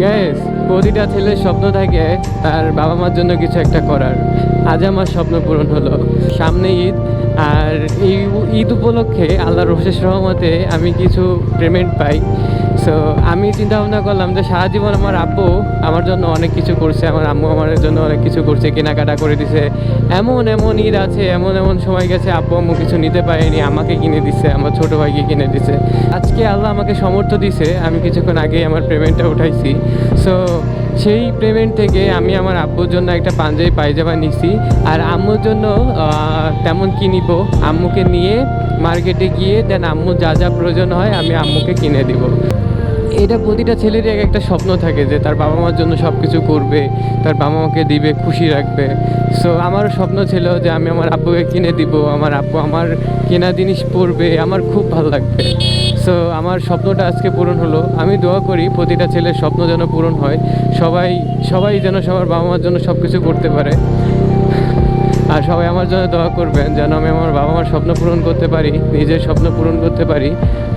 Gas প্রতিটা ছেলের স্বপ্ন থাকে তার বাবা মার জন্য কিছু একটা করার। আজ আমার স্বপ্ন পূরণ হলো। সামনে ঈদ, আর এই ঈদ উপলক্ষে আল্লাহ রফিস রহমতে আমি কিছু পেমেন্ট পাই। সো আমি চিন্তা ভাবনা করলাম যে সারা জীবন আমার আব্বু আমার জন্য অনেক কিছু করছে, আমার আম্মু আমার জন্য অনেক কিছু করছে, কেনাকাটা করে দিছে। এমন এমন ঈদ আছে, এমন এমন সময় গেছে, আব্বু আম্মু কিছু নিতে পারেনি, আমাকে কিনে দিছে, আমার ছোট ভাইকে কিনে দিছে। আজকে আল্লাহ আমাকে সমর্থ দিছে, আমি কিছুক্ষণ আগেই আমার পেমেন্টটা উঠাইছি। সো সেই পেমেন্ট থেকে আমি আমার আব্বুর জন্য একটা পাঞ্জাবি পায়জামা নিছি, আর আম্মুর জন্য তেমন কি নিব আম্মুকে নিয়ে মার্কেটে গিয়ে দেন আম্মু যা যা প্রয়োজন হয়, আমি আম্মুকে কিনে দিব। এটা প্রতিটা ছেলেরই এক একটা স্বপ্ন থাকে যে তার বাবা মার জন্য সব কিছু করবে, তার বাবা মাকে দিবে, খুশি রাখবে। সো আমারও স্বপ্ন ছিল যে আমি আমার আব্বুকে কিনে দিব, আমার আব্বু আমার কেনা জিনিস পরবে, আমার খুব ভালো লাগবে। সো আমার স্বপ্নটা আজকে পূরণ হলো। আমি দোয়া করি প্রতিটা ছেলের স্বপ্ন যেন পূরণ হয়। সবাই সবাই যেন সবার বাবা মার জন্য সব কিছু করতে পারে। আর সবাই আমার জন্য দোয়া করবেন যেন আমি আমার বাবা মার স্বপ্ন পূরণ করতে পারি, নিজের স্বপ্ন পূরণ করতে পারি,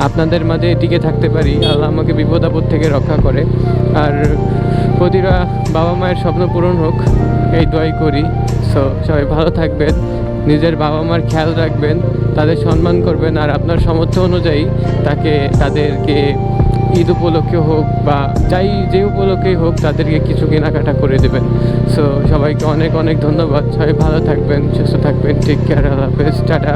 আপনাদের মাঝে টিকে থাকতে পারি, আল্লাহ আমাকে বিপদ আপদ থেকে রক্ষা করে। আর প্রতিটা বাবা মায়ের স্বপ্ন পূরণ হোক, এই দোয়াই করি। সো সবাই ভালো থাকবেন, নিজের বাবা মার খেয়াল রাখবেন, তাদের সম্মান করবেন, আর আপনার সামর্থ্য অনুযায়ী তাকে, তাদেরকে ঈদ উপলক্ষে হোক বা যাই যে উপলক্ষেই হোক তাদেরকে কিছু কেনাকাটা করে দেবেন। সো সবাইকে অনেক অনেক ধন্যবাদ। সবাই ভালো থাকবেন, সুস্থ থাকবেন। টেক কেয়ার আল্লাহ হাফেজ। টাটা।